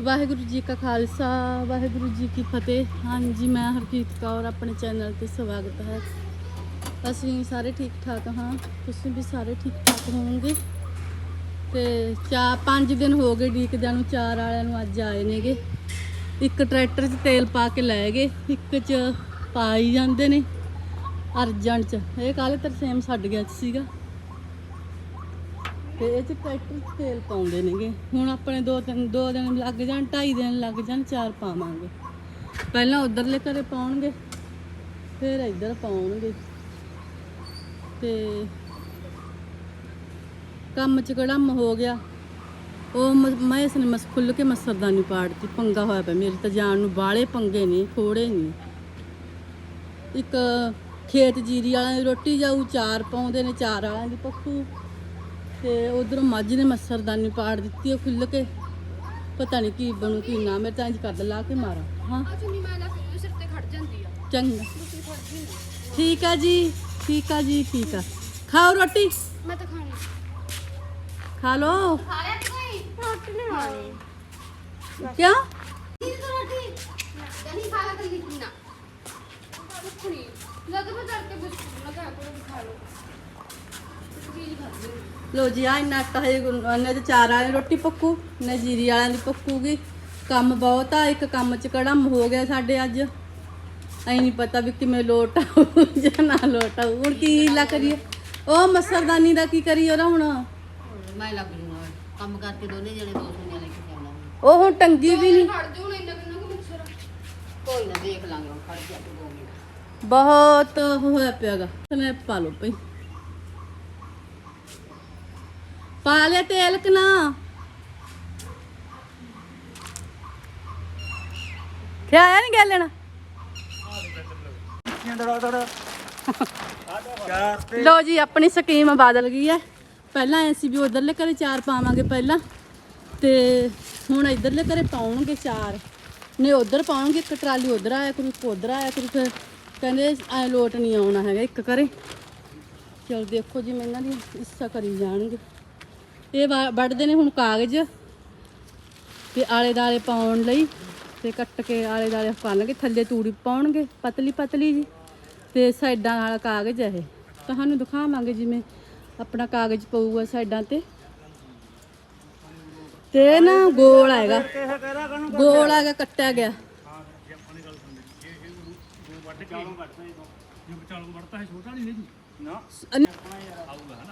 ਵਾਹਿਗੁਰੂ ਜੀ ਕਾ ਖਾਲਸਾ, ਵਾਹਿਗੁਰੂ ਜੀ ਕੀ ਫਤਿਹ। ਹਾਂਜੀ, ਮੈਂ ਹਰਜੀਤ ਕੌਰ, ਆਪਣੇ ਚੈਨਲ ਤੇ ਸਵਾਗਤ ਹੈ। ਅਸੀਂ ਸਾਰੇ ਠੀਕ ਠਾਕ ਹਾਂ? ਤੁਸੀਂ ਵੀ ਸਾਰੇ ਠੀਕ ਠਾਕ ਹੋਵੋਗੇ? ਤੇ ਚਾ ਪੰਜ ਦਿਨ ਹੋ ਗਏ ਡੀਕਦਿਆਂ ਨੂੰ, ਚਾਰ ਵਾਲਿਆਂ ਨੂੰ ਅੱਜ ਆਏ ਨੇਗੇ। ਇੱਕ ਟਰੈਕਟਰ 'ਚ ਤੇਲ ਪਾ ਕੇ ਲੈ ਗਏ, ਇੱਕ 'ਚ ਪਾਈ ਜਾਂਦੇ ਨੇ ਅਰਜਨ 'ਚ। ਇਹ ਕੱਲ ਤਰਸੇਮ ਛੱਡ ਗਿਆ ਸੀਗਾ। ਤੇ ਇਹ ਚ ਟਰੈਕਟਰ 'ਚ ਤੇਲ ਪਾਉਂਦੇ ਨੇਗੇ। ਹੁਣ ਆਪਣੇ ਦੋ ਤਿੰਨ, ਦੋ ਦਿਨ ਲੱਗ ਜਾਣ, ਢਾਈ ਦਿਨ ਲੱਗ ਜਾਣ, ਚਾਰ ਪਾਵਾਂਗੇ। ਪਹਿਲਾਂ ਉਧਰਲੇ ਘਰੇ ਪਾਉਣਗੇ, ਫਿਰ ਇੱਧਰ ਪਾਉਣਗੇ। ਤੇ ਕੰਮ ਚ ਕੜਮ ਹੋ ਗਿਆ। ਉਹ ਮ- ਮੈਂ ਇਸ ਨੇ ਮਸ ਖੁੱਲ ਕੇ ਮਸਰਦਾਨੀ ਪਾੜਤੀ, ਪੰਗਾ ਹੋਇਆ ਪਿਆ। ਮੇਰੀ ਤਾਂ ਜਾਨ ਨੂੰ ਬਾਲੇ ਪੰਗੇ ਨਹੀਂ ਥੋੜੇ ਨਹੀਂ ਇੱਕ ਖੇਤ ਜੀਰੀ ਵਾਲਿਆਂ ਦੀ ਰੋਟੀ ਜਾਊ, ਚਾਰ ਪਾਉਂਦੇ ਨੇ, ਚਾਰ ਵਾਲਿਆਂ ਦੀ ਪੱਖੂ। ਤੇ ਉਧਰੋਂ ਮੱਝ ਨੇ ਮੱਛਰਦਾਨੀ ਪਾੜ ਦਿੱਤੀ ਉਹ ਖੁੱਲ ਕੇ ਪਤਾ ਨਹੀਂ ਕੀ ਬਣੂ ਕੀ ਨਾ ਮੈਂ ਤਾਂ ਇੰਜ ਕੱਦ ਲਾ ਕੇ ਮਾਰਾਂ। ਹਾਂ। ਆ ਚੁੰਨੀ ਮੈਂ ਲਾ ਕੇ ਸਿਰ ਤੇ ਖੜ ਜਾਂਦੀ ਆ। ਚੰਗਾ। ਤੁਸੀਂ ਖੜਦੀ ਨਹੀਂ ਠੀਕ ਆ ਜੀ ਠੀਕ ਆ ਜੀ ਠੀਕ ਆ। ਖਾਓ ਰੋਟੀ। ਮੈਂ ਤਾਂ ਖਾਣੀ ਖਾ ਲੋ ਖਾ ਲਿਆ ਕੋਈ? ਰੋਟੀ ਨਹੀਂ ਖਾਣੀ। ਕਿਉਂ? ਨਹੀਂ ਤਾਂ ਰੋਟੀ? ਨਹੀਂ ਖਾ ਲਾ ਕੱਲੀ ਨਾ ਕੁਛ ਨਹੀਂ ਲੱਗ ਮੈਂ ਕਰਕੇ ਬਿਸਕੁਟ ਲਗਾ ਕੇ ਖਾ ਲਓ ਲੋ ਜੀ ਆ ਇੰਨਾ ਆਟਾ ਹੈ ਉਹਨੇ ਤੇ ਚਾਰ ਵਾਲੀ ਰੋਟੀ ਪੱਕੂ ਨੇ ਜੀਰੀ ਵਾਲਿਆਂ ਦੀ ਪੱਕੂਗੀ। ਕੰਮ ਬਹੁਤ ਆ ਇੱਕ ਕੰਮ ਚ ਕੜਮ ਹੋ ਗਿਆ ਸਾਡੇ ਅੱਜ। ਐ ਨਹੀਂ ਪਤਾ ਵੀ ਕਿਵੇਂ ਲੋਟ ਆਊ ਜਾਂ ਨਾ ਲੋਟ ਆਊ। ਹੁਣ ਕੀ ਲਾ ਕਰੀਏ? ਉਹ ਮਸਰਦਾਨੀ ਦਾ ਕੀ ਕਰੀਏ ਉਹਦਾ ਹੁਣ? ਮੈਂ ਲੱਗ ਜੂਗਾ ਕੰਮ ਕਰਕੇ ਦੋਨੇ ਜਣੇ ਦੋ ਸੁਣੀਆਂ ਲੈ ਕੇ ਚੱਲਣਾ ਉਹ ਹੁਣ ਟੰਗੀ ਵੀ ਨਹੀਂ। ਖੜ ਜਾਓ ਇੰਨਾ ਕਿੰਨਾ ਕੁ ਮਿਕਸਰ ਕੋਈ ਨਾ ਦੇਖ ਲਾਂਗੇ ਹੁਣ ਖੜ ਜਾ ਤੂੰ ਦੋ ਮਿੰਟ। ਬਹੁਤ ਹੋਇਆ ਪਿਆਗਾ। ਸਨੈਪ ਪਾ ਲਓ ਭਈ। ਪਾ ਲਿਆ ਤੇਲ ਕਿ ਨਾ? ਕਿਆ ਆਇਆ ਨਹੀਂ ਗੱਲ ਲੈਣਾ? ਲੋ ਜੀ, ਆਪਣੀ ਸਕੀਮ ਬਦਲ ਗਈ ਹੈ। ਪਹਿਲਾਂ ਐ ਸੀ ਵੀ ਉਧਰਲੇ ਘਰੇ ਚਾਰ ਪਾਵਾਂਗੇ ਪਹਿਲਾਂ, ਤੇ ਹੁਣ ਇਧਰਲੇ ਘਰੇ ਪਾਉਣਗੇ ਚਾਰ। ਨੇ ਉਧਰ ਪਾਉਣਗੇ, ਇੱਕ ਟਰਾਲੀ ਉਧਰ ਆਇਆ ਕਰੂ ਉਧਰ ਆਇਆ ਕਰੂ, ਫਿਰ ਕਹਿੰਦੇ ਐ ਲੋਟ ਨਹੀਂ ਆਉਣਾ ਹੈਗਾ ਇੱਕ ਘਰੇ। ਚਲ ਦੇਖੋ ਜੀ, ਮੈਂ ਇਹਨਾਂ ਦੀ ਹਿੱਸਾ ਕਰੀ ਜਾਣਗੇ। ਇਹ ਵੱਢਦੇ ਨੇ ਹੁਣ ਕਾਗਜ਼ ਤੇ ਆਲੇ ਦਾਲੇ ਪਾਉਣ ਲਈ ਤੇ ਕੱਟ ਕੇ ਆਲੇ ਦਾਲੇ ਪਾਣਗੇ ਥੱਲੇ ਤੂੜੀ ਪਾਉਣਗੇ ਪਤਲੀ ਪਤਲੀ ਜੀ। ਤੇ ਸਾਈਡਾਂ ਨਾਲ ਕਾਗਜ਼ ਹੈ ਇਹ। ਤੁਹਾਨੂੰ ਦਿਖਾਵਾਂਗੇ ਜਿਵੇਂ ਆਪਣਾ ਕਾਗਜ਼ ਪਊਗਾ ਸਾਈਡਾਂ ਤੇ। ਤੇ ਇਹ ਨਾ ਗੋਲ ਹੈਗਾ ਗੋਲ ਹੈਗਾ ਕੱਟਿਆ ਗਿਆ। ਅਨ- ਤਾਂ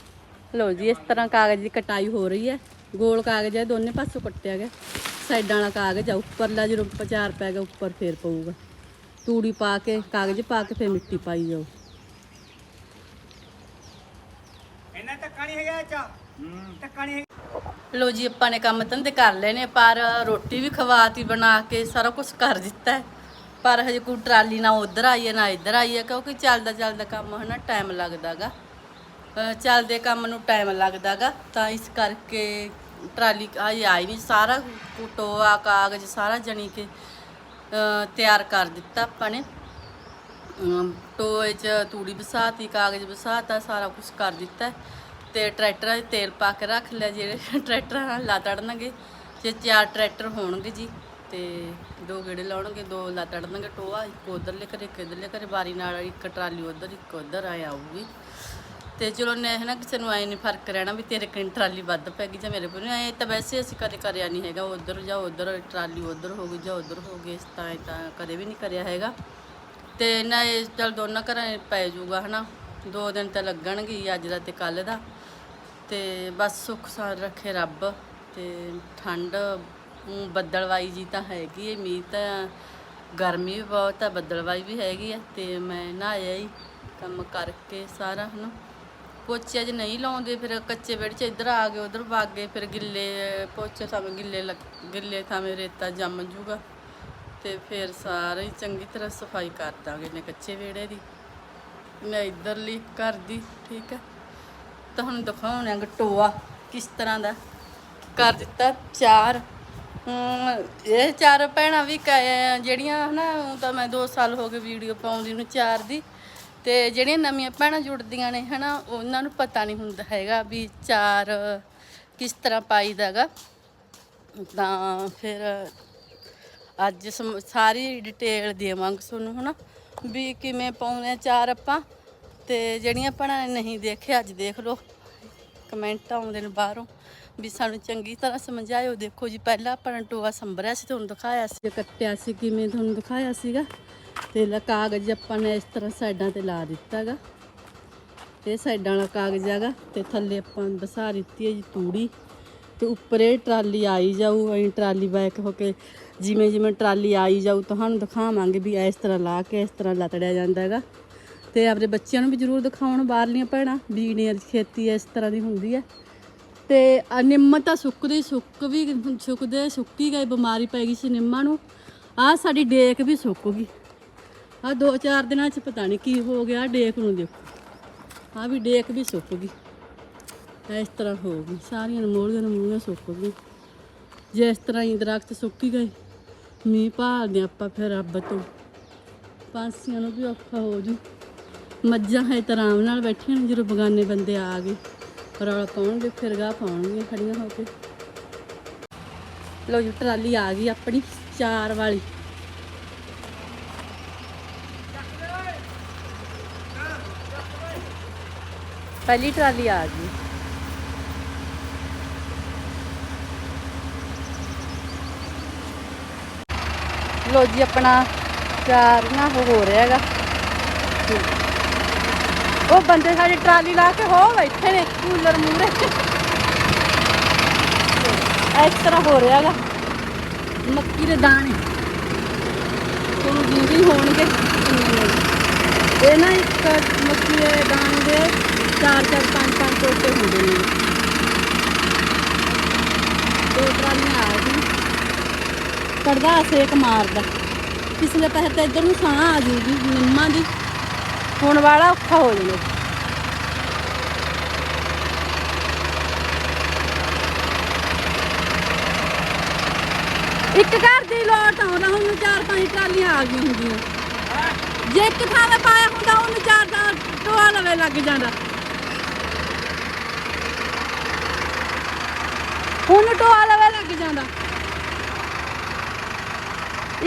ਲੋ ਜੀ ਇਸ ਤਰ੍ਹਾਂ ਕਾਗਜ਼ ਦੀ ਕਟਾਈ ਹੋ ਰਹੀ ਹੈ। ਗੋਲ ਕਾਗਜ਼ ਹੈ ਦੋਨੇ ਪਾਸੋਂ ਕੱਟਿਆ ਗਿਆ। ਸਾਈਡਾਂ ਵਾਲਾ ਕਾਗਜ਼ ਆ ਉੱਪਰਲਾ ਜਦੋਂ ਪਚਾਰ ਪੈ ਗਿਆ ਉੱਪਰ ਫੇਰ ਪਊਗਾ। ਤੂੜੀ ਪਾ ਕੇ ਕਾਗਜ਼ ਪਾ ਕੇ ਫੇਰ ਮਿੱਟੀ ਪਾਈ ਜਾਓ। ਇਹਨਾਂ ਧੱਕਾ ਨਹੀਂ ਹੈਗਾ ਚਾ? ਧੱਕਾ ਨਹੀਂ ਲੋ ਜੀ ਆਪਾਂ ਨੇ ਕੰਮ ਧੰਦੇ ਕਰ ਲਏ ਨੇ ਪਰ ਰੋਟੀ ਵੀ ਖਵਾਤੀ ਬਣਾ ਕੇ ਸਾਰਾ ਕੁਝ ਕਰ ਦਿੱਤਾ ਹੈ। ਪਰ ਹਜੇ ਕੋਈ ਟਰਾਲੀ ਨਾ ਉਧਰ ਆਈ ਹੈ ਨਾ ਇੱਧਰ ਆਈ ਹੈ ਕਿਉਂਕਿ ਚੱਲਦਾ ਚੱਲਦਾ ਕੰਮ ਹਨਾ ਟਾਈਮ ਲੱਗਦਾਗਾ। ਚੱਲਦੇ ਕੰਮ ਨੂੰ ਟਾਈਮ ਲੱਗਦਾਗਾ, ਤਾਂ ਇਸ ਕਰਕੇ ਟਰਾਲੀ ਆਈ ਆਈ ਨਹੀਂ ਸਾਰਾ ਟੋਆ ਕਾਗਜ਼ ਸਾਰਾ ਜਣੀ ਕੇ ਤਿਆਰ ਕਰ ਦਿੱਤਾ ਆਪਾਂ ਨੇ। ਟੋਏ 'ਚ ਤੂੜੀ ਵਸਾਤੀ, ਕਾਗਜ਼ ਵਸਾਤਾ, ਸਾਰਾ ਕੁਝ ਕਰ ਦਿੱਤਾ। ਹੈ। ਤੇ ਟਰੈਕਟਰਾਂ 'ਚ ਤੇਲ ਪਾ ਕੇ ਰੱਖ ਲਿਆ, ਜਿਹੜੇ ਟਰੈਕਟਰਾਂ ਨਾਲ ਲਾ ਤੜਨਗੇ ਜੇ ਚਾਰ ਟਰੈਕਟਰ ਹੋਣਗੇ ਜੀ, ਤੇ ਦੋ ਗੇੜੇ ਲਾਉਣਗੇ, ਦੋ ਲਾ ਤੜਨਗੇ ਟੋਆ, ਇੱਕ ਉਧਰਲੇ ਘਰੇ, ਇੱਕ ਇੱਧਰਲੇ ਘਰੇ ਬਾਰੀ ਨਾਲ ਇੱਕ ਟਰਾਲੀ ਉਧਰ, ਇੱਕ ਉਧਰ ਆਇਆ ਆਊਗੀ। ਤੇ ਚਲੋ ਨੇ ਹੈ ਨਾ ਕਿਸੇ ਨੂੰ ਐ ਨਹੀਂ ਫ਼ਰਕ ਰਹਿਣਾ ਵੀ ਤੇਰੇ ਕਿੰਨ ਟਰਾਲੀ ਵੱਧ ਪੈ ਗਈ ਜਾਂ ਮੇਰੇ ਕੋਲ ਨਹੀਂ। ਐ ਤਾਂ ਵੈਸੇ ਅਸੀਂ ਕਦੇ ਕਰਿਆ ਨਹੀਂ ਹੈਗਾ ਉਧਰ ਜਾਂ ਉਧਰ ਟਰਾਲੀ ਉਧਰ ਹੋ ਗਈ ਜਾਂ ਉਧਰ ਹੋ ਗਈ, ਇਸ ਤਾਂ ਤਾਂ ਕਦੇ ਵੀ ਨਹੀਂ ਕਰਿਆ ਹੈਗਾ। ਤੇ ਨਾ ਇਹ ਚਲ ਦੋਨਾਂ ਘਰਾਂ 'ਚ ਪੈ ਜਾਊਗਾ ਹਨਾ, ਦੋ ਦਿਨ ਤਾਂ ਲੱਗਣਗੇ ਅੱਜ ਦਾ ਤੇ ਕੱਲ ਦਾ। ਤੇ ਬਸ ਸੁੱਖ ਸਾਰ ਰੱਖੇ ਰੱਬ ਤੇ ਠੰਡ ਬੱਦਲਵਾਈ ਜੀ ਤਾਂ ਹੈਗੀ ਹੈ ਮੀਂਹ ਤਾਂ, ਗਰਮੀ ਵੀ ਬਹੁਤ ਆ, ਬੱਦਲਵਾਈ ਵੀ ਹੈਗੀ ਆ ਤੇ ਮੈਂ ਨਹਾਇਆ ਹੀ ਕੰਮ ਕਰਕੇ ਸਾਰਾ ਹਨਾ। ਪੋਚੇ ਅੱਜ ਨਹੀਂ ਲਾਉਂਦੇ, ਫਿਰ ਕੱਚੇ ਵਿਹੜੇ 'ਚ ਇੱਧਰ ਆ ਗਏ, ਉਧਰ ਵਗ ਗਏ, ਫਿਰ ਗਿੱਲੇ ਪੋਚੇ ਥਾਵੇਂ ਗਿੱਲੇ ਲੱਗ- ਗਿੱਲੇ ਥਾਵੇਂ ਰੇਤਾ ਜੰਮ ਜੂਗਾ। ਤੇ ਫਿਰ ਸਾਰੇ ਚੰਗੀ ਤਰ੍ਹਾਂ ਸਫ਼ਾਈ ਕਰ ਦਾਂਗੇ ਨੇ ਕੱਚੇ ਵਿਹੜੇ ਦੀ। ਮੈਂ ਇਧਰਲੀ ਘਰ ਦੀ, ਠੀਕ ਹੈ। ਤਾਂ ਹੁਣ ਦਿਖਾਉਣਾ ਟੋਆ ਕਿਸ ਤਰ੍ਹਾਂ ਦਾ। ਕਰ ਦਿੱਤਾ ਚਾਰ। ਹੁਣ ਇਹ ਚਾਰ ਭੈਣਾਂ ਵੀ ਕ- ਜਿਹੜੀਆਂ ਹਨਾ ਊਂ ਤਾਂ ਮੈਂ 2 ਸਾਲ ਹੋ ਗਏ ਵੀਡੀਓ ਪਾਉਂਦੀ ਨੂੰ ਚਾਰ ਦੀ। ਤੇ ਜਿਹੜੀਆਂ ਨਵੀਆਂ ਭੈਣਾਂ ਜੁੜਦੀਆਂ ਨੇ, ਹਨਾ, ਉਹਨਾਂ ਨੂੰ ਪਤਾ ਨਹੀਂ ਹੁੰਦਾ ਹੈਗਾ ਵੀ ਚਾਰ ਕਿਸ ਤਰ੍ਹਾਂ ਪਾਈਦਾਗਾ ਤਾਂ ਫਿਰ ਅੱਜ ਸਮ- ਸਾਰੀ ਡਿਟੇਲ ਦੇਵਾਂਗੇ ਤੁਹਾਨੂੰ, ਹਨਾ, ਵੀ ਕਿਵੇਂ ਪਾਉਂਦੇ ਆ ਚਾਰ ਆਪਾਂ। ਤੇ ਜਿਹੜੀਆਂ ਭੈਣਾਂ ਨੇ ਨਹੀਂ ਦੇਖਿਆ ਅੱਜ ਦੇਖ ਲਓ। ਕਮੈਂਟ ਆਉਂਦੇ ਨੇ ਬਾਹਰੋਂ, ਵੀ ਸਾਨੂੰ ਚੰਗੀ ਤਰ੍ਹਾਂ ਸਮਝਾਇਓ। ਦੇਖੋ ਜੀ, ਪਹਿਲਾਂ ਆਪਾਂ ਟੋਆ ਸੰਭਰਿਆ ਸੀ, ਤੁਹਾਨੂੰ ਦਿਖਾਇਆ ਸੀ, ਕੱਟਿਆ ਸੀ, ਕਿਵੇਂ ਤੁਹਾਨੂੰ ਦਿਖਾਇਆ ਸੀਗਾ। ਤੇ ਲਾ ਕਾਗਜ਼ ਆਪਾਂ ਨੇ ਇਸ ਤਰ੍ਹਾਂ ਸਾਈਡਾਂ ਤੇ ਲਾ ਦਿੱਤਾਗਾ ਇਹ ਸਾਈਡਾਂ ਵਾਲਾ ਕਾਗਜ਼ ਹੈਗਾ, ਤੇ ਥੱਲੇ ਆਪਾਂ ਬਸਾ ਦਿੱਤੀ ਹੈ ਜੀ ਤੂੜੀ। ਤੇ ਉੱਪਰ ਟਰਾਲੀ ਆਈ ਜਾਊ ਐਂ ਟਰਾਲੀ ਬੈਕ ਹੋ ਕੇ ਜਿਵੇਂ ਜਿਵੇਂ ਟਰਾਲੀ ਆਈ ਜਾਊ, ਤੁਹਾਨੂੰ ਦਿਖਾਵਾਂਗੇ ਵੀ ਇਸ ਤਰ੍ਹਾਂ ਲਾ ਕੇ ਇਸ ਤਰ੍ਹਾਂ ਲਤੜਿਆ ਜਾਂਦਾ ਹੈਗਾ। ਤੇ ਆਪਣੇ ਬੱਚਿਆਂ ਨੂੰ ਵੀ ਜ਼ਰੂਰ ਦਿਖਾਉਣ ਬਾਹਰਲੀਆਂ ਭੈਣਾਂ, ਵੀ ਦੀ ਖੇਤੀ ਇਸ ਤਰ੍ਹਾਂ ਦੀ ਹੁੰਦੀ ਹੈ। ਤੇ ਨਿੰਮ ਤਾਂ ਸੁੱਕਦੀ, ਸੁੱਕ ਵੀ, ਸੁੱਕਦੇ, ਸੁੱਕੀ ਗਏ ਬਿਮਾਰੀ ਪੈ ਗਈ ਸੀ ਨਿੰਮਾਂ ਨੂੰ। ਆਹ ਸਾਡੀ ਡੇਕ ਵੀ ਸੁੱਕ ਗਈ। ਆਹ ਦੋ ਚਾਰ ਦਿਨਾਂ ਚ ਪਤਾ ਨਹੀਂ ਕੀ ਹੋ ਗਿਆ, ਡੇਕ ਨੂੰ ਦੇਖੋ। ਆਹ ਵੀ ਡੇਕ ਵੀ ਸੁੱਕ ਗਈ। ਇਸ ਤਰ੍ਹਾਂ ਹੋ ਗਈ। ਸਾਰੀਆਂ ਮੋੜੀਆਂ ਮੂੜੀਆਂ ਸੁੱਕ ਗਈਆਂ। ਜੇ ਇਸ ਤਰ੍ਹਾਂ ਹੀ ਦਰਖਤ ਸੁੱਕੀ ਗਏ, ਮੀਂਹ ਭਾਲਦੇ ਆਪਾਂ ਫਿਰ ਰੱਬ ਤੋਂ। ਪੰਛੀਆਂ ਨੂੰ ਵੀ ਔਖਾ ਹੋ ਜੂ। ਮੱਝਾਂ ਹੈ ਤਾਂ ਆਰਾਮ ਨਾਲ ਬੈਠੀਆਂ ਨੇ, ਜਦੋਂ ਬਗਾਨੇ ਬੰਦੇ ਆ ਗਏ। ਰੌਲਾ ਪਾਉਣਗੇ, ਫਿਰ ਗਾਹ ਪਾਉਣਗੇ ਖੜੀਆਂ ਹੋ ਕੇ। ਲੋ ਜੀ, ਟਰਾਲੀ ਆ ਗਈ ਆਪਣੀ ਚਾਰ ਵਾਲੀ। ਪਹਿਲੀ ਟਰਾਲੀ ਆ ਗਈ। ਲੋ ਜੀ, ਆਪਣਾ ਚਾਰ ਨਾ ਹੋ ਰਿਹਾ ਹੈਗਾ। ਉਹ ਬੰਦੇ ਸਾਡੀ ਟਰਾਲੀ ਲਾ ਕੇ ਹੋ ਬੈਠੇ ਨੇ, ਕੂਲਰ ਮੂਰੇ ਇਸ ਤਰ੍ਹਾਂ ਹੋ ਰਿਹਾ ਹੈਗਾ। ਮੱਕੀ ਦੇ ਦਾਣੇ। ਤੁਹਾਨੂੰ ਜਿੰਦੀ ਹੋਣਗੇ। ਇਹ ਨਾ ਇੱਕ ਮੱਕੀ ਦੇ ਦਾਣੇ ਦੇ ਚਾਰ ਚਾਰ ਪੰਜ ਪੰਜ ਟੋਟੇ ਹੁੰਦੇ ਨੇ। ਦੋ ਟਰਾਲੀਆਂ ਆ ਗਈ ਕੜਦਾ ਸੇਕ ਮਾਰਦਾ। ਪਿਛਲੇ ਪੈਸੇ ਤਾਂ ਇੱਧਰ ਨੂੰ ਸਾਹ ਆ ਜੂਗੀ, ਨਿੰਮਾਂ ਦੀ। ਹੁਣ ਵਾਲਾ ਔਖਾ ਹੋ ਜਾਣਾ। ਇੱਕ ਘਰ ਦੀ ਲੋਟ ਆਉਂਦਾ, ਹੁਣ ਚਾਰ ਪੰਜ ਟਰਾਲੀਆਂ ਆ ਗਈਆਂ ਹੁੰਦੀਆਂ। ਜੇ ਇੱਕ ਥਾਂ ਤੇ ਪਾਇਆ ਹੁੰਦਾ, ਉਹਨੂੰ ਚਾਰ ਤਾਂ ਟੋਆ ਲਵੇ ਲੱਗ ਜਾਂਦਾ। ਹੁਣ ਟੋਆ ਲਵੇ ਲੱਗ ਜਾਂਦਾ।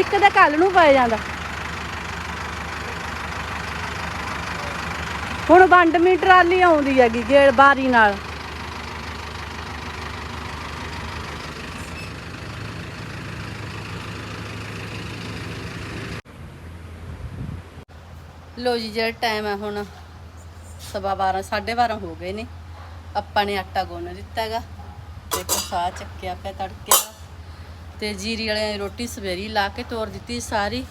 ਇੱਕ ਦੇ ਕੱਲ ਨੂੰ ਪੈ ਜਾਂਦਾ। ਹੁਣ ਵੰਡਮੀ ਟਰਾਲੀ ਆਉਂਦੀ ਹੈਗੀ ਗੇੜ ਬਾਰੀ ਨਾਲ। ਲੋ ਜੀ, ਜਿਹੜਾ ਟਾਈਮ ਹੈ ਹੁਣ ਸਵਾ 12 12:30 ਹੋ ਗਏ ਨੇ। ਆਪਾਂ ਨੇ ਆਟਾ ਗੁੰਨ ਦਿੱਤਾ ਹੈਗਾ। ਦੇਖੋ ਸਾਹ ਚੱਕਿਆ ਪਿਆ ਤੜਕੇ ਦਾ ਤੇ ਜੀਰੀ ਵਾਲਿਆਂ ਨੇ ਰੋਟੀ ਸਵੇਰੀ ਲਾ ਕੇ ਤੋਰ ਦਿੱਤੀ ਸਾਰੀ।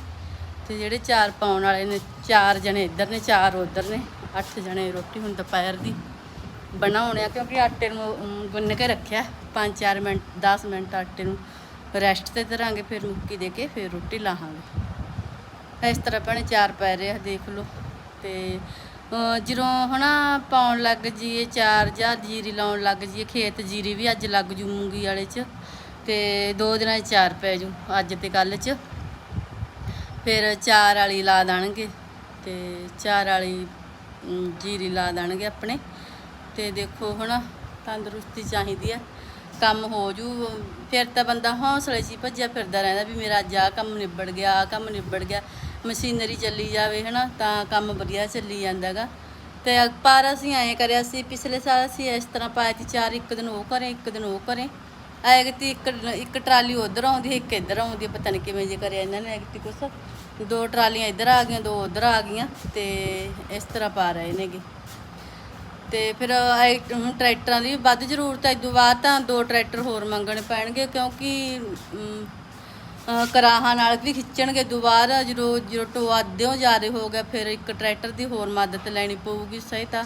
ਤੇ ਜਿਹੜੇ ਚਾਰ ਪਾਉਣ ਵਾਲੇ ਨੇ, ਚਾਰ ਜਣੇ ਇੱਧਰ ਨੇ, ਚਾਰ ਉੱਧਰ ਨੇ, ਅੱਠ ਜਣੇ ਰੋਟੀ ਹੁਣ ਦੁਪਹਿਰ ਦੀ ਬਣਾਉਣੇ ਆ, ਕਿਉਂਕਿ ਆਟੇ ਨੂੰ ਗੁੰਨ ਕੇ ਰੱਖਿਆ। 5-4 ਮਿੰਟ 10 ਮਿੰਟ ਆਟੇ ਨੂੰ ਰੈਸਟ ਤੇ ਧਰਾਂਗੇ, ਫਿਰ ਮੁੱਕੀ ਦੇ ਕੇ ਫਿਰ ਰੋਟੀ ਲਾਹਾਂਗੇ। ਇਸ ਤਰ੍ਹਾਂ ਭੈਣੇ ਚਾਰ ਪੈ ਰਹੇ ਆ, ਦੇਖ ਲਓ। ਤੇ ਜਦੋਂ ਹਨਾ ਪਾਉਣ ਲੱਗ ਜੀਏ ਚਾਰ ਜਾਂ ਜੀਰੀ ਲਾਉਣ ਲੱਗ ਜੀਏ ਖੇਤ ਜੀਰੀ ਵੀ ਅੱਜ ਲੱਗ ਜੂ ਮੂੰਗੀ ਵਾਲੇ 'ਚ, ਤੇ ਦੋ ਦਿਨਾਂ 'ਚ ਚਾਰ ਪੈ ਜੂ, ਅੱਜ ਤੇ ਕੱਲ 'ਚ। ਫਿਰ ਚਾਰ ਵਾਲੀ ਲਾ ਦੇਣਗੇ, ਤੇ ਚਾਰ ਵਾਲੀ ਜੀਰੀ ਲਾ ਦੇਣਗੇ ਆਪਣੇ। ਤੇ ਦੇਖੋ ਹੁਣ ਤੰਦਰੁਸਤੀ ਚਾਹੀਦੀ ਹੈ ਕੰਮ ਹੋ ਜੂ। ਫਿਰ ਤਾਂ ਬੰਦਾ ਹੌਸਲੇ 'ਚ ਹੀ ਭੱਜਿਆ ਫਿਰਦਾ ਰਹਿੰਦਾ ਵੀ ਮੇਰਾ ਅੱਜ ਆਹ ਕੰਮ ਨਿਬੜ ਗਿਆ, ਆਹ ਕੰਮ ਨਿਬੜ ਗਿਆ। ਮਸ਼ੀਨਰੀ ਚੱਲੀ ਜਾਵੇ, ਹਨਾ, ਤਾਂ ਕੰਮ ਵਧੀਆ ਚੱਲੀ ਜਾਂਦਾਗਾ। ਤੇ ਪਰ ਅਸੀਂ ਐਂ ਕਰਿਆ ਸੀ, ਪਿਛਲੇ ਸਾਲ ਅਸੀਂ ਇਸ ਤਰ੍ਹਾਂ ਪਾਇਆ ਸੀ, ਚਾਰ ਇੱਕ ਦਿਨ ਉਹ ਕਰੇ, ਇੱਕ ਦਿਨ ਉਹ ਕਰੇ। ਐਗਤੀ ਇੱਕ ਇੱਕ ਟਰਾਲੀ ਉਧਰ ਆਉਂਦੀ, ਇੱਕ ਇੱਧਰ ਆਉਂਦੀ ਹੈ ਪਤਾ ਨਹੀਂ ਕਿਵੇਂ ਜੇ ਕਰਿਆ ਇਹਨਾਂ ਨੇ ਐਗਤੀ ਕੁਛ। ਦੋ ਟਰਾਲੀਆਂ ਇੱਧਰ ਆ ਗਈਆਂ, ਦੋ ਉਧਰ ਆ ਗਈਆਂ, ਤੇ ਇਸ ਤਰ੍ਹਾਂ ਪਾ ਰਹੇ ਨੇਗੇ। ਤੇ ਫਿਰ ਹੁਣ ਟਰੈਕਟਰਾਂ ਦੀ ਵੀ ਵੱਧ ਜ਼ਰੂਰਤ ਹੈ ਇਦੋਂ ਬਾਅਦ ਤਾਂ ਦੋ ਟਰੈਕਟਰ ਹੋਰ ਮੰਗਣੇ ਪੈਣਗੇ, ਕਿਉਂਕਿ ਕਰਾਹਾਂ ਨਾਲ ਵੀ ਖਿੱਚਣਗੇ ਦੁਬਾਰਾ, ਜਦੋਂ ਜਦੋਂ ਟੋਆ ਅੱਧਿਓਂ ਜ਼ਿਆਦਾ ਹੋ ਗਿਆ ਫਿਰ ਇੱਕ ਟਰੈਕਟਰ ਦੀ ਹੋਰ ਮਦਦ ਲੈਣੀ ਪਊਗੀ ਸਹੀ ਤਾਂ।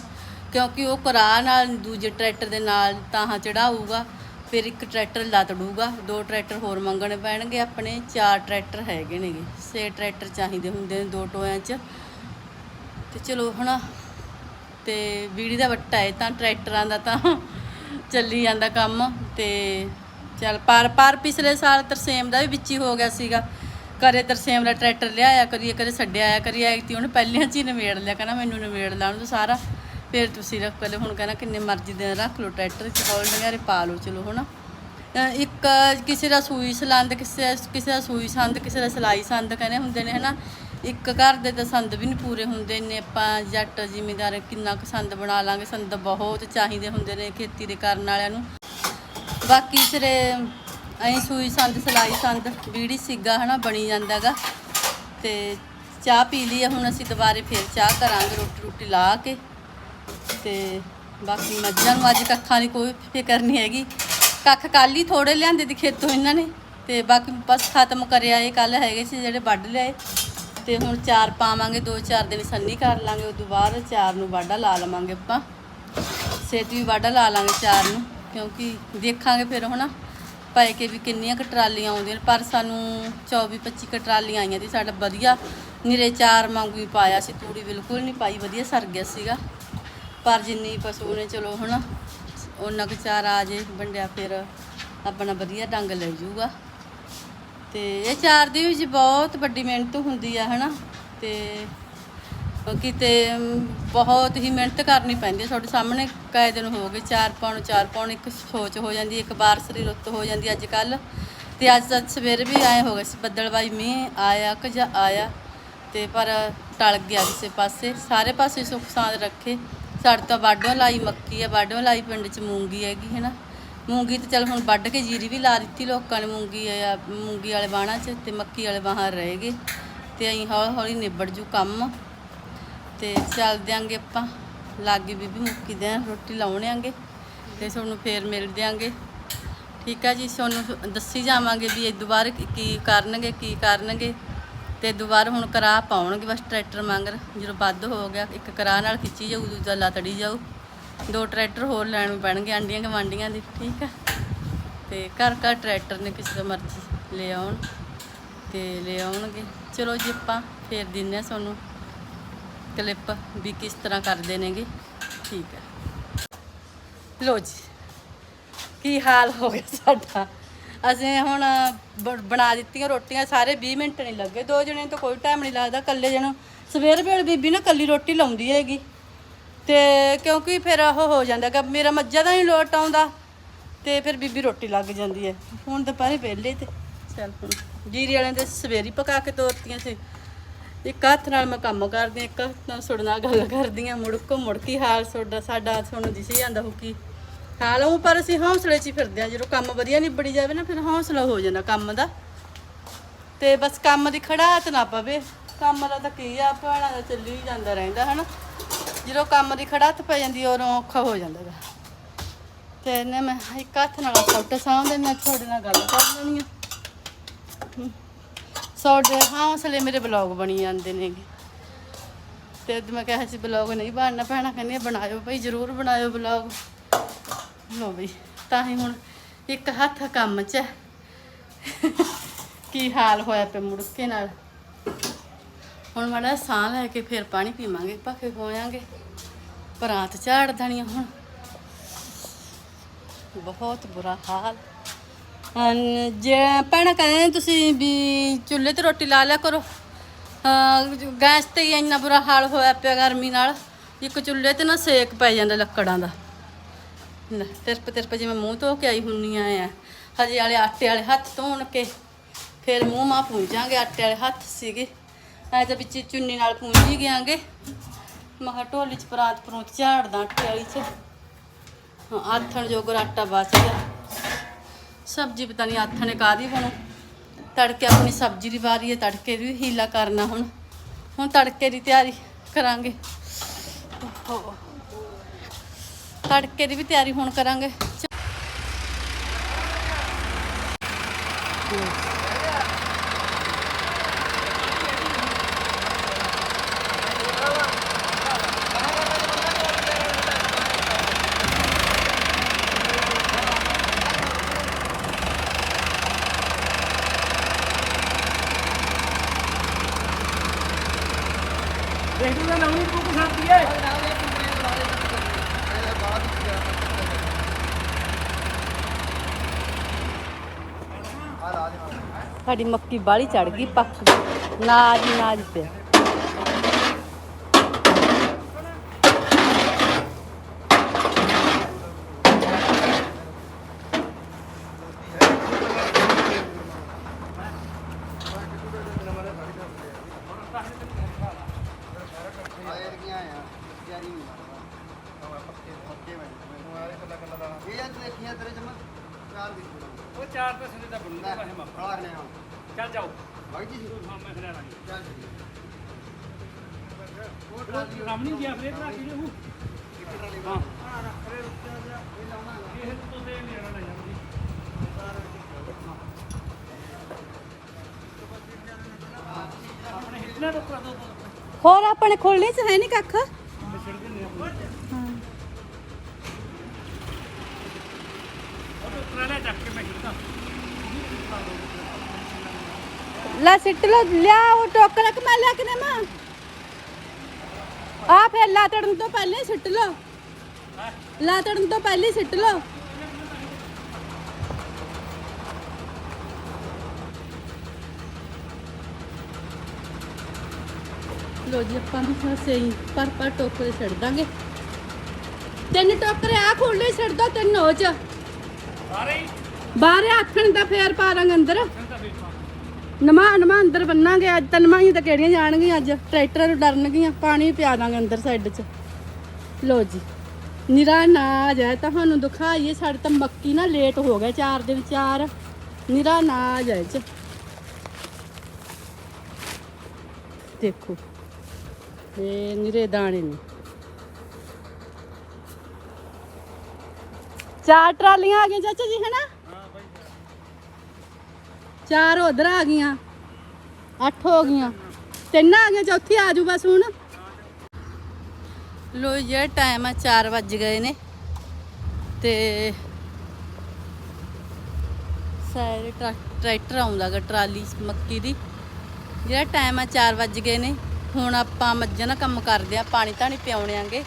ਕਿਉਂਕਿ ਉਹ ਕਰਾਹ ਨਾਲ, ਦੂਜੇ ਟਰੈਕਟਰ ਦੇ ਨਾਲ ਤਾਹਾਂ ਚੜਾਊਗਾ, ਫਿਰ ਇੱਕ ਟਰੈਕਟਰ ਲੱਤੜੂਗਾ। ਦੋ ਟਰੈਕਟਰ ਹੋਰ ਮੰਗਣੇ ਪੈਣਗੇ ਆਪਣੇ, ਚਾਰ ਟਰੈਕਟਰ ਹੈਗੇ ਨੇਗੇ। ਛੇ ਟਰੈਕਟਰ ਚਾਹੀਦੇ ਹੁੰਦੇ ਨੇ ਦੋ ਟੋਇਆਂ 'ਚ। ਤੇ ਚਲੋ ਹੁਣ ਤੇ ਬੀੜੀ ਦਾ ਵੱਟਾ ਹੈ ਤਾਂ ਟਰੈਕਟਰਾਂ ਦਾ ਤਾਂ ਚੱਲੀ ਜਾਂਦਾ ਕੰਮ, ਤੇ ਚੱਲ, ਪਰ ਪਰ ਪਿਛਲੇ ਸਾਲ ਤਰਸੇਮ ਦਾ ਵੀ ਵਿੱਚ ਹੀ ਹੋ ਗਿਆ ਸੀਗਾ। ਕਰੇ ਤਰਸੇਮ ਦਾ ਟਰੈਕਟਰ ਲਿਆਇਆ ਕਰੀਏ ਕਰੇ ਛੱਡਿਆ ਆਇਆ, ਕਰੀਏ ਐਕਤੀ ਉਹਨੇ ਪਹਿਲਾਂ 'ਚ ਹੀ ਨਿਬੇੜ ਲਿਆ, ਕਹਿੰਦਾ ਮੈਨੂੰ ਨਿਬੇੜ ਲਾ, ਉਹਨੂੰ ਸਾਰਾ ਫਿਰ ਤੁਸੀਂ ਰੱਖ ਲਓ ਹੁਣ ਕਹਿੰਦਾ ਕਿੰਨੇ ਮਰਜ਼ੀ ਦਿਨ ਰੱਖ ਲਓ ਟਰੈਕਟਰ ਚ ਹੌਲ ਨਗਾਰੇ ਪਾ ਲਓ, ਚਲੋ ਹੁਣ ਅਹ ਇੱਕ ਕਿਸੇ ਦਾ ਸੂਈ ਸਲੰਦ, ਕਿਸੇ ਕਿਸੇ ਦਾ ਸੂਈ ਸੰਦ, ਕਿਸੇ ਦਾ ਸਲਾਈ ਸੰਦ ਕਹਿੰਦੇ ਹੁੰਦੇ ਨੇ, ਹਨਾ। ਇੱਕ ਘਰ ਦੇ ਤਾਂ ਸੰਦ ਵੀ ਨਹੀਂ ਪੂਰੇ ਹੁੰਦੇ ਨੇ ਆਪਾਂ ਜੱਟ ਜ਼ਿਮੀਦਾਰ ਕਿੰਨਾ ਕੁ ਸੰਦ ਬਣਾ ਲਾਂਗੇ, ਸੰਦ ਬਹੁਤ ਚਾਹੀਦੇ ਹੁੰਦੇ ਨੇ ਖੇਤੀ ਦੇ ਕਰਨ ਵਾਲਿਆਂ ਨੂੰ। ਬਾਕੀ ਸਿਰੇ ਐਂ ਸੂਈ ਸੰਦ, ਸਲਾਈ ਸੰਦ ਬੀੜੀ ਸਿੱਗਾ ਹਨਾ, ਬਣੀ ਜਾਂਦਾਗਾ। ਤੇ ਚਾਹ ਪੀ ਲਈ ਆ, ਹੁਣ ਅਸੀਂ ਦੁਬਾਰੇ ਫੇਰ ਚਾਹ ਕਰਾਂਗੇ ਰੋਟੀ ਰੋਟੀ ਲਾ ਕੇ। ਤੇ ਬਾਕੀ ਮੱਝਾਂ ਨੂੰ ਅੱਜ ਕੱਖਾਂ ਦੀ ਕੋਈ ਫਿਕਰ ਨਹੀਂ ਹੈਗੀ। ਕੱਖ ਕੱਲ ਹੀ ਥੋੜੇ ਲਿਆਂਦੇ ਦੀ ਖੇਤੋਂ ਇਹਨਾਂ ਨੇ। ਤੇ ਬਾਕੀ ਬਸ ਖਤਮ ਕਰਿਆ ਇਹ ਕੱਲ ਹੈਗੇ ਸੀ ਜਿਹੜੇ ਵੱਢ ਲਿਆਏ ਤੇ ਹੁਣ ਚਾਰ ਪਾਵਾਂਗੇ, ਦੋ ਚਾਰ ਦਿਨ ਸੰਨੀ ਕਰ ਲਾਂਗੇ, ਉਦੋਂ ਬਾਅਦ ਚਾਰ ਨੂੰ ਵਾਢਾ ਲਾ ਲਵਾਂਗੇ ਆਪਾਂ। ਸੇਤ ਵੀ ਵਾਢਾ ਲਾ ਲਾਂਗੇ ਚਾਰ ਨੂੰ। ਕਿਉਂਕਿ ਦੇਖਾਂਗੇ ਫਿਰ ਹੁਣ ਪਾਏ ਕੇ ਵੀ ਕਿੰਨੀਆਂ ਕੁ ਟਰਾਲੀਆਂ ਆਉਂਦੀਆਂ ਨੇ, ਪਰ ਸਾਨੂੰ 24 25 ਕੁ ਟਰਾਲੀਆਂ ਆਈਆਂ ਸੀ, ਸਾਡਾ ਵਧੀਆ ਨਿਰੇ ਚਾਰ ਵਾਂਗੂ ਹੀ ਪਾਇਆ ਸੀ, ਤੂੜੀ ਬਿਲਕੁਲ ਨਹੀਂ ਪਾਈ, ਵਧੀਆ ਸਰ ਗਿਆ ਸੀਗਾ। ਪਰ ਜਿੰਨੀ ਪਸ਼ੂ ਨੇ, ਚਲੋ ਹੁਣ ਉਹਨਾਂ ਕੁ ਚਾਰ ਆ ਜੇ, ਵੰਡਿਆ ਫਿਰ ਆਪਣਾ ਵਧੀਆ ਡੰਗ ਲੈ ਜਾਊਗਾ। ਤੇ ਇਹ ਚਾਰ ਦੀ ਵਿੱਚ ਬਹੁਤ ਵੱਡੀ ਮਿਹਨਤ ਹੁੰਦੀ ਆ, ਹਨਾ? ਤੇ ਕਿਤੇ ਬਹੁਤ ਹੀ ਮਿਹਨਤ ਕਰਨੀ ਪੈਂਦੀ ਹੈ। ਤੁਹਾਡੇ ਸਾਹਮਣੇ ਕਾਇ ਦਿਨ ਹੋ ਗਏ, ਚਾਰ ਪਾਉਣ ਚਾਰ ਪਾਉਣ ਇੱਕ ਸੋਚ ਹੋ ਜਾਂਦੀ ਇੱਕ ਬਾਰਸਰੀ ਰੁੱਤ ਹੋ ਜਾਂਦੀ ਅੱਜ ਕੱਲ ਤੇ ਅੱਜ ਤਾਂ ਸਵੇਰੇ ਵੀ ਆਏ ਹੋ ਗਏ ਸੀ ਬੱਦਲਵਾਈ ਮੀਂਹ, ਆਇਆ ਕਿ ਜਾਂ ਆਇਆ, ਤੇ ਪਰ ਟਲ ਗਿਆ ਕਿਸੇ ਪਾਸੇ। ਸਾਰੇ ਪਾਸੇ ਸੁੱਖ ਸਾਂਦ ਰੱਖੇ। ਸਾਡੇ ਤਾਂ ਵਾਢੋਂ ਲਾਈ ਮੱਕੀ ਆ, ਵਾਢੋਂ ਲਾਈ ਪਿੰਡ 'ਚ ਮੂੰਗੀ ਹੈਗੀ ਹੈ ਨਾ ਮੂੰਗੀ ਤੇ ਚਲ ਹੁਣ ਵੱਢ ਕੇ ਜੀਰੀ ਵੀ ਲਾ ਦਿੱਤੀ ਲੋਕਾਂ ਨੇ, ਮੂੰਗੀ ਮੂੰਗੀ ਵਾਲੇ ਬਾਣਾ 'ਚ ਤੇ ਮੱਕੀ ਵਾਲੇ ਬਾਹਰ ਰਹਿ ਗਏ। ਤੇ ਅਸੀਂ ਹੌਲੀ ਹੌਲੀ ਨਿਬੜ ਜੂ ਕੰਮ। ਤੇ ਚੱਲ ਦਿਆਂਗੇ ਆਪਾਂ। ਲਾਗੇ ਬੀਬੀ ਮੁੱਕੀ ਦੇ ਰੋਟੀ ਲਾਉਣਾਂਗੇ ਤੇ ਤੁਹਾਨੂੰ ਫੇਰ ਮਿਲ ਦਿਆਂਗੇ। ਠੀਕ ਆ ਜੀ ਤੁਹਾਨੂੰ ਦੱਸੀ ਜਾਵਾਂਗੇ ਵੀ ਇਹ ਦੁਬਾਰਾ ਕੀ- ਕੀ ਕਰਨਗੇ ਕੀ ਕਰਨਗੇ। ਤੇ ਦੁਬਾਰਾ ਹੁਣ ਕਰਾ ਪਾਉਣਗੇ, ਬਸ ਟਰੈਕਟਰ ਮੰਗਰ। ਜਦੋਂ ਵੱਧ ਹੋ ਗਿਆ, ਇੱਕ ਕਰਾ ਨਾਲ ਖਿੱਚੀ ਜਾਊ, ਦੂਜਾ ਲਾਤੜੀ ਜਾਊ। ਦੋ ਟਰੈਕਟਰ ਹੋਰ ਲੈਣ ਪੈਣਗੇ, ਆਂਡੀਆਂ ਗਵਾਂਡੀਆਂ ਦੀ, ਠੀਕ ਆ। ਤੇ ਘਰ ਘਰ ਟਰੈਕਟਰ ਨੇ ਕਿਸੇ ਦਾ ਮਰਜ਼ੀ ਲੈ ਆਉਣ ਤੇ ਲੈ ਆਉਣਗੇ। ਚਲੋ ਜੀ ਆਪਾਂ ਫੇਰ ਦਿੰਨੇ ਆ ਤੁਹਾਨੂੰ ਕਲਿੱਪ ਵੀ ਕਿਸ ਤਰ੍ਹਾਂ ਕਰਦੇ ਨੇਗੇ? ਠੀਕ ਹੈ। ਲੋ ਜੀ ਕੀ ਹਾਲ ਹੋ ਗਿਆ ਸਾਡਾ? ਅਸੀਂ ਹੁਣ ਬਣਾ ਦਿੱਤੀਆਂ ਰੋਟੀਆਂ ਸਾਰੇ 20 ਮਿੰਟ ਨਹੀਂ ਲੱਗੇ। ਦੋ ਜਣੇ ਤੋਂ ਕੋਈ ਟਾਈਮ ਨਹੀਂ ਲੱਗਦਾ ਇਕੱਲੇ ਜਣੇ ਸਵੇਰ ਵੇਲੇ ਬੀਬੀ ਨਾ ਕੱਲੀ ਰੋਟੀ ਲਾਉਂਦੀ ਹੈਗੀ। ਤੇ ਕਿਉਂਕਿ ਫਿਰ ਉਹ ਹੋ ਜਾਂਦਾ ਕਿ ਮੇਰਾ ਮੱਝਾਂ ਦਾ ਹੀ ਲੋਟ ਆਉਂਦਾ ਤੇ ਫਿਰ ਬੀਬੀ ਰੋਟੀ ਲੱਗ ਜਾਂਦੀ ਹੈ। ਹੁਣ ਦੁਪਹਿਰੇ ਵਿਹਲੇ ਤੇ। ਚੱਲ ਹੁਣ। ਜੀਰੀ ਵਾਲਿਆਂ ਦੇ ਸਵੇਰੀ ਪਕਾ ਕੇ ਤੋਰਤੀਆਂ ਸੀ। ਇੱਕ ਹੱਥ ਨਾਲ ਮੈਂ ਕੰਮ ਕਰਦੀ ਹਾਂ, ਇੱਕ ਹੱਥ ਨਾਲ ਸੁਣ ਨਾਲ ਗੱਲ ਕਰਦੀ ਹਾਂ ਮੁੜ ਕੋ ਮੁੜ ਕੀ ਹਾਲ ਤੁਹਾਡਾ ਸਾਡਾ ਤੁਹਾਨੂੰ ਦਿਸੀ ਜਾਂਦਾ ਹੋ ਕੀ ਹਾਲ ਉਹ ਪਰ ਅਸੀਂ ਹੌਸਲੇ 'ਚ ਹੀ ਫਿਰਦੇ ਹਾਂ ਜਦੋਂ ਕੰਮ ਵਧੀਆ ਨਿਬੜੀ ਜਾਵੇ ਨਾ ਫਿਰ ਹੌਸਲਾ ਹੋ ਜਾਂਦਾ ਕੰਮ ਦਾ। ਤੇ ਬਸ ਕੰਮ ਦੀ ਖੜਾਤ ਨਾ ਪਵੇ ਕੰਮ ਦਾ ਤਾਂ ਕੀ ਆ ਭਾਣਾ ਦਾ ਚੱਲੀ ਹੀ ਜਾਂਦਾ ਰਹਿੰਦਾ ਹਨਾ। ਜਦੋਂ ਕੰਮ ਦੀ ਖੜਾਤ ਪੈ ਜਾਂਦੀ ਉਦੋਂ ਔਖਾ ਹੋ ਜਾਂਦਾ ਗਾ ਤੇ ਇਹਨੇ ਮੈਂ ਇੱਕ ਹੱਥ ਨਾਲ ਸੌਟ ਸਾਹਮਣੇ ਮੈਂ ਤੁਹਾਡੇ ਨਾਲ ਗੱਲ ਕਰ ਲੈਣੀ ਆ। ਤੁਹਾਡੇ ਹੌਸਲੇ ਮੇਰੇ ਬਲੌਗ ਬਣੀ ਜਾਂਦੇ ਨੇਗੇ ਤੇ ਮੈਂ ਕਿਹਾ ਸੀ ਬਲੌਗ ਨਹੀਂ ਬਣਨਾ ਪੈਣਾ ਕਹਿੰਦੀ ਬਣਾਇਓ ਭਾਈ ਜ਼ਰੂਰ ਬਣਾਇਓ ਬਲੌਗ ਲੋ ਬਈ, ਤਾਂ ਹੀ ਹੁਣ ਇੱਕ ਹੱਥ ਕੰਮ 'ਚ ਹੈ। ਕੀ ਹਾਲ ਹੋਇਆ ਪਿਆ ਮੁੜਕੇ ਨਾਲ? ਹੁਣ ਮਾੜਾ ਜਿਹਾ ਸਾਹ ਲੈ ਕੇ ਫਿਰ ਪਾਣੀ ਪੀਵਾਂਗੇ ਭੱਖੇ ਹੋਵਾਂਗੇ ਪਰਾਤ ਝਾੜ ਦੇਣੀਆਂ ਹੁਣ। ਬਹੁਤ ਬੁਰਾ ਹਾਲ। ਜੇ ਭੈਣਾਂ ਕਹਿੰਦੇ ਤੁਸੀਂ ਵੀ ਚੁੱਲ੍ਹੇ ਤੇ ਰੋਟੀ ਲਾ ਲਿਆ ਕਰੋ। ਗੈਸ ਤੇ ਹੀ ਇੰਨਾ ਬੁਰਾ ਹਾਲ ਹੋਇਆ ਪਿਆ ਗਰਮੀ ਨਾਲ। ਇੱਕ ਚੁੱਲ੍ਹੇ ਤੇ ਨਾ ਸੇਕ ਪੈ ਜਾਂਦਾ ਲੱਕੜਾਂ ਦਾ। ਤਿਰਪ ਤਿਰਪ ਜਿਵੇਂ ਮੂੰਹ ਧੋ ਕੇ ਆਈ ਹੁੰਨੀ ਆ ਹਜੇ ਵਾਲੇ ਆਟੇ ਵਾਲੇ ਹੱਥ ਧੋਣ ਕੇ ਫਿਰ ਮੂੰਹ ਮਾ ਪੂੰਝਾਂਗੇ ਆਟੇ ਵਾਲੇ ਹੱਥ ਸੀਗੇ। ਐ ਤਾਂ ਵਿੱਚ ਚੁੰਨੀ ਨਾਲ ਪੂੰਝ ਹੀ ਗਿਆਂਗੇ ਮਹਾ ਢੋਲੀ ਚ ਪਰਾਤ ਪਰੋਂ ਝਾੜਦਾ ਆਟੇ ਵਾਲੀ ਚ ਹਾਂ, ਆਥਣ ਜੋਗਰ ਆਟਾ ਬਚ ਗਿਆ। ਸਬਜ਼ੀ ਪਤਾ ਨਹੀਂ ਆਥਣੇ ਕਾਦੀ ਬਣੂ ਤੜਕੇ ਆਪਣੀ ਸਬਜ਼ੀ ਦੀ ਵਾਰੀ ਹੈ, ਤੜਕੇ ਦੀ ਵੀ ਹੀਲਾ ਕਰਨਾ ਹੁਣ। ਹੁਣ ਤੜਕੇ ਦੀ ਤਿਆਰੀ ਕਰਾਂਗੇ। ਤੜਕੇ ਦੀ ਵੀ ਤਿਆਰੀ ਹੁਣ ਕਰਾਂਗੇ। ਦੇਖ ਤੂੰ ਲਾਉਣੀ ਤੂੰ ਪਸੰਦ ਸਾਡੀ ਮੱਕੀ ਬਾਲੀ ਚੜ ਗਈ ਪੱਕ ਗਈ। ਨਾਜ ਹੀ ਨਾਜ ਪਿਆ ਉਹ ਚਾਰ ਪੈਸੇ ਦਾ ਬਣੂਗਾ ਵੈਸੇ ਮਾਪਾ ਚੱਲ ਜਾਓ। ਹਾਂ ਮੈਂ ਖੜਾ ਲਾਂਗੀ ਉਹ ਰਾਮ ਨਹੀਂ ਗਿਆ ਫਰੇ ਭਰਾ ਕਿਹੜੇ ਹੂੰ। ਹਾਂ ਇਹ ਤੋਂ ਦੇ ਲੈਣਾ ਲੈ ਜਾਂਦੀ। ਆਪਣੇ ਹਿੱਟਣਾ ਤੋਂ ਕਰਾ ਦੋ ਹੋਰ ਆਪਣੇ ਖੋਲਣੇ ਚ ਹੈ ਨਹੀਂ ਕੱਖ? ਛਿੜ ਸਿੱਟ ਲੋ ਲਿਆ ਉਹ ਟੋਕਰਾ ਕਮਾ ਲਿਆ ਕਿ ਨਾ ਆ ਫੇਰ ਲਾਤੜਨ ਤੋਂ ਪਹਿਲੇ ਹੀ ਸਿੱਟ ਲੋ ਲਾਤੜਨ ਤੋਂ ਪਹਿਲੇ ਹੀ ਸਿੱਟ ਲੋ ਲੋ ਜੀ ਆਪਾਂ ਵੀ ਫਸੇ ਹੀ ਪਰ ਪਰ ਟੋਕਰੇ ਛੱਡ ਦਾਂਗੇ। ਤਿੰਨ ਟੋਕਰੇ ਆ ਖੋਲੇ ਛੱਡ ਦੋ ਤਿੰਨ ਹੋ ਚ। ਸਾਰੇ ਬਾਹਰ ਆਖਣ ਦਾ ਫੇਰ ਪਾ ਦਾਂਗੇ ਅੰਦਰ। ਨਮਾ ਨਮਾ ਅੰਦਰ ਬੰਨਾਂਗੇ ਅੱਜ ਤਾਂ ਨਮਾਈਆਂ ਤਾਂ ਕਿਹੜੀਆਂ ਜਾਣਗੀਆਂ ਅੱਜ। ਟਰੈਕਟਰਾਂ ਨੂੰ ਡਰਨਗੀਆਂ ਪਾਣੀ ਪਿਆ ਦਾਂਗੇ ਅੰਦਰ ਸਾਈਡ 'ਚ। ਲੋ ਜੀ ਨਿਰਾ ਨਾਜ ਹੈ ਤੁਹਾਨੂੰ ਦਿਖਾਈਏ ਸਾਡੇ ਤਾਂ ਮੱਕੀ ਨਾ ਲੇਟ ਹੋ ਗਿਆ ਚਾਰ ਦਿਨ ਚਾਰ ਨਿਰਾ ਨਾਜ ਹੈ 'ਚ। ਦੇਖੋ ਇਹ ਨਿਰੇ ਨੇ। ਚਾਰ ਟਰਾਲੀਆਂ ਆ ਗਈਆਂ ਚਾਚਾ ਜੀ, ਹੈਨਾ? ਚਾਰ ਉਧਰ ਆ ਗਈਆਂ, ਅੱਠ ਹੋ ਗਈਆਂ, ਤਿੰਨ ਆ ਗਈਆਂ, ਚੌਥੀ ਆ ਜੂ ਬਸ ਹੁਣ ਲੋ ਇਹ ਟਾਈਮ ਆ 4 ਵੱਜ ਗਏ ਨੇ। ਤੇ ਸਾਰੇ ਟਰੈ- ਟਰੈਕਟਰ ਆਉਂਦਾਗਾ ਟਰਾਲੀ, ਮੱਕੀ ਦੀ। ਜਿਹੜਾ ਟਾਈਮ ਆ 4 ਵੱਜ ਗਏ ਨੇ। ਹੁਣ ਆਪਾਂ ਮੱਝਾਂ ਦਾ ਕੰਮ ਕਰਦੇ ਆ, ਪਾਣੀ ਧਾਣੀ ਪਿਆਉਣਿਆਂਗੇ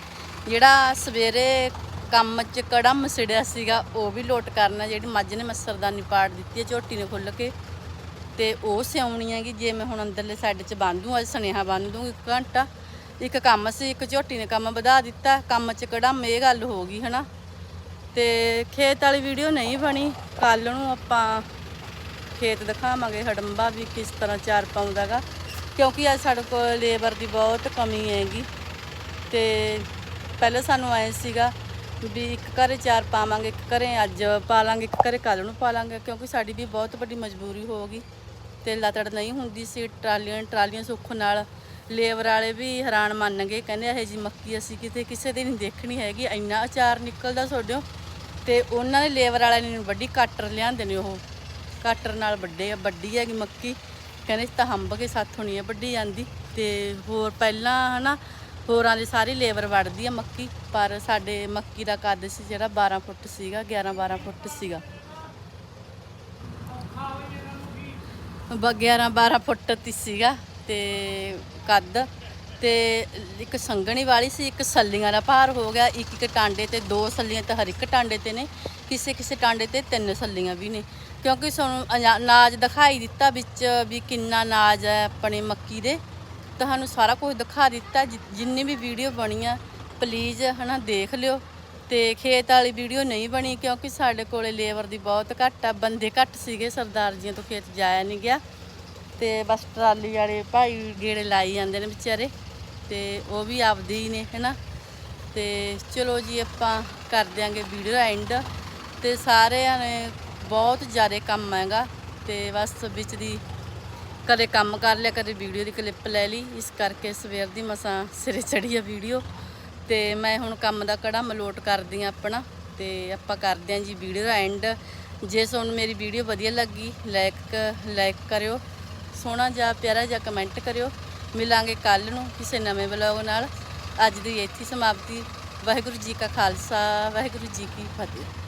ਜਿਹੜਾ ਸਵੇਰੇ ਕੰਮ 'ਚ ਕੜਾ ਮਸੜਿਆ ਸੀਗਾ, ਉਹ ਵੀ ਲੋਟ ਕਰਨਾ, ਜਿਹੜੀ ਮੱਝ ਨੇ ਮੱਸਰਦਾਨੀ ਪਾੜ ਦਿੱਤੀ ਹੈ ਝੋਟੀ ਨੇ ਖੁੱਲ ਕੇ। ਤੇ ਉਹ ਸਿਆਉਣੀ ਹੈਗੀ, ਜੇ ਮੈਂ ਹੁਣ ਅੰਦਰਲੇ ਸਾਈਡ 'ਚ ਬੰਨ੍ਹ ਅੱਜ ਸੁਨੇਹਾ ਬੰਨ੍ਹ ਦੂੰ, ਇੱਕ ਘੰਟਾ। ਇੱਕ ਕੰਮ ਸੀ, ਇੱਕ ਝੋਟੀ ਨੇ ਕੰਮ ਵਧਾ ਦਿੱਤਾ, ਕੰਮ 'ਚ ਕੜਮ ਇਹ ਗੱਲ ਹੋ ਗਈ, ਹਨਾ। ਤੇ ਖੇਤ ਵਾਲੀ ਵੀਡੀਓ ਨਹੀਂ ਬਣੀ ਕੱਲ ਨੂੰ ਆਪਾਂ ਖੇਤ ਦਿਖਾਵਾਂਗੇ ਹੜੰਬਾ ਵੀ ਕਿਸ ਤਰ੍ਹਾਂ ਚਾਰ ਪਾਉਂਦਾਗਾ ਕਿਉਂਕਿ ਅੱਜ ਸਾਡੇ ਕੋਲ ਲੇਬਰ ਦੀ ਬਹੁਤ ਕਮੀ ਹੈਗੀ ਤੇ ਪਹਿਲਾਂ ਸਾਨੂੰ ਆਏ ਸੀਗਾ ਵੀ ਇੱਕ ਘਰੇ ਚਾਰ ਪਾਵਾਂਗੇ, ਇੱਕ ਘਰੇ ਅੱਜ ਪਾ ਲਾਂਗੇ ਇੱਕ ਘਰੇ ਕੱਲ ਨੂੰ ਪਾ ਲਾਂਗੇ ਕਿਉਂਕਿ ਸਾਡੀ ਵੀ ਬਹੁਤ ਵੱਡੀ ਮਜਬੂਰੀ ਹੋ ਗਈ ਤੇ ਲਤੜ ਨਹੀਂ ਹੁੰਦੀ ਸੀ, ਟਰਾਲੀਆਂ ਟਰਾਲੀਆਂ ਸੁੱਖ ਨਾਲ ਲੇਬਰ ਵਾਲੇ ਵੀ ਹੈਰਾਨ ਮੰਨ ਗਏ, ਕਹਿੰਦੇ ਇਹ ਜੀ ਮੱਕੀ ਅਸੀਂ ਕਿਤੇ ਕਿਸੇ ਦੀ ਨਹੀਂ ਦੇਖਣੀ ਹੈਗੀ, ਇੰਨਾ ਅਚਾਰ ਨਿਕਲਦਾ ਤੁਹਾਡਿਓ ਤੇ ਉਹਨਾਂ ਨੇ ਲੇਬਰ ਵਾਲਿਆਂ ਨੇ ਵੱਡੀ ਕਾਟਰ ਲਿਆਂਦੇ ਨੇ ਉਹ ਕਾਟਰ ਨਾਲ ਵੱਡੇ ਵੱਡੀ ਹੈਗੀ ਮੱਕੀ। ਕਹਿੰਦੇ ਤਾਂ ਹੰਬ ਕੇ ਸਾਥੋਂ ਨਹੀਂ ਹੈ ਵੱਡੀ ਜਾਂਦੀ ਤੇ ਹੋਰ ਪਹਿਲਾਂ ਹਨਾ ਹੋਰਾਂ ਦੀ ਸਾਰੀ ਲੇਬਰ ਵੜਦੀ ਆ ਮੱਕੀ, ਪਰ ਸਾਡੇ ਮੱਕੀ ਦਾ ਕੱਦ ਸੀ ਜਿਹੜਾ 12 ਫੁੱਟ ਸੀਗਾ 11 12 ਫੁੱਟ ਸੀਗਾ। 11 12 ਫੁੱਟ ਤੀ ਸੀਗਾ ਤੇ ਕੱਦ ਤੇ ਇੱਕ ਸੰਗਣੀ ਵਾਲੀ ਸੀ, ਇੱਕ ਸੱਲੀਆਂ ਦਾ ਭਾਰ ਹੋ ਗਿਆ, ਇੱਕ ਇੱਕ ਟਾਂਡੇ ਤੇ ਦੋ ਸੱਲੀਆਂ ਤਾਂ ਹਰ ਇੱਕ ਟਾਂਡੇ ਤੇ ਨੇ, ਕਿਸੇ ਕਿਸੇ ਟਾਂਡੇ ਤੇ ਤਿੰਨ ਸੱਲੀਆਂ ਵੀ ਨੇ। ਕਿਉਂਕਿ ਸਾਨੂੰ ਅਨਾ ਅਨਾਜ ਦਿਖਾਈ ਦਿੱਤਾ ਵਿੱਚ ਵੀ ਕਿੰਨਾ ਅਨਾਜ ਹੈ ਆਪਣੇ ਮੱਕੀ ਦੇ। ਤੁਹਾਨੂੰ ਸਾਰਾ ਕੁਝ ਦਿਖਾ ਦਿੱਤਾ, ਜਿ- ਜਿੰਨੀ ਵੀ ਵੀਡੀਓ ਬਣੀ ਆ ਪਲੀਜ਼ ਹਨਾ ਦੇਖ ਲਿਓ। ਤੇ ਖੇਤ ਵਾਲੀ ਵੀਡੀਓ ਨਹੀਂ ਬਣੀ ਕਿਉਂਕਿ ਸਾਡੇ ਕੋਲੇ ਲੇਬਰ ਦੀ ਬਹੁਤ ਘੱਟ ਆ। ਬੰਦੇ ਘੱਟ ਸੀਗੇ, ਸਰਦਾਰ ਜੀਆਂ ਤੋਂ ਖੇਤ ਜਾਇਆ ਨਹੀਂ ਗਿਆ। ਤੇ ਬਸ ਟਰਾਲੀ ਵਾਲੇ ਭਾਈ ਗੇੜੇ ਲਾਈ ਜਾਂਦੇ ਨੇ ਵਿਚਾਰੇ। ਤੇ ਉਹ ਵੀ ਆਪਦੇ ਹੀ ਨੇ ਹੈਨਾ। ਤੇ ਚਲੋ ਜੀ ਆਪਾਂ ਕਰ ਦਿਆਂਗੇ ਵੀਡੀਓ ਐਂਡ ਤੇ ਸਾਰਿਆਂ ਨੇ ਬਹੁਤ ਜ਼ਿਆਦਾ ਕੰਮ ਹੈਗਾ ਤੇ ਬਸ ਵਿੱਚ ਦੀ ਕਦੇ ਕੰਮ ਕਰ ਲਿਆ, ਕਦੇ ਵੀਡੀਓ ਦੀ ਕਲਿੱਪ ਲੈ ਲਈ। ਇਸ ਕਰਕੇ ਸਵੇਰ ਦੀ ਮਸਾਂ ਸਿਰੇ ਚੜੀ ਆ ਵੀਡੀਓ। ਤੇ ਮੈਂ ਹੁਣ ਕੰਮ ਦਾ ਕੜਾ ਮਲੋਟ ਕਰਦੀ ਆ ਆਪਣਾ ਤੇ ਆਪਾਂ ਕਰਦੇ ਆਂ ਜੀ ਵੀਡੀਓ ਦਾ ਐਂਡ ਜੇ ਤੁਹਾਨੂੰ ਮੇਰੀ ਵੀਡੀਓ ਵਧੀਆ ਲੱਗੀ ਲਾਈਕ ਲਾਈਕ ਕਰਿਓ। ਸੋਹਣਾ ਜਿਹਾ, ਪਿਆਰਾ ਜਿਹਾ ਕਮੈਂਟ ਕਰਿਓ। ਮਿਲਾਂਗੇ ਕੱਲ ਨੂੰ ਕਿਸੇ ਨਵੇਂ ਵਲੌਗ ਨਾਲ। ਅੱਜ ਦੀ ਇੱਥੇ ਸਮਾਪਤੀ। ਵਾਹਿਗੁਰੂ ਜੀ ਕਾ ਖਾਲਸਾ, ਵਾਹਿਗੁਰੂ ਜੀ ਕੀ ਫਤਿਹ।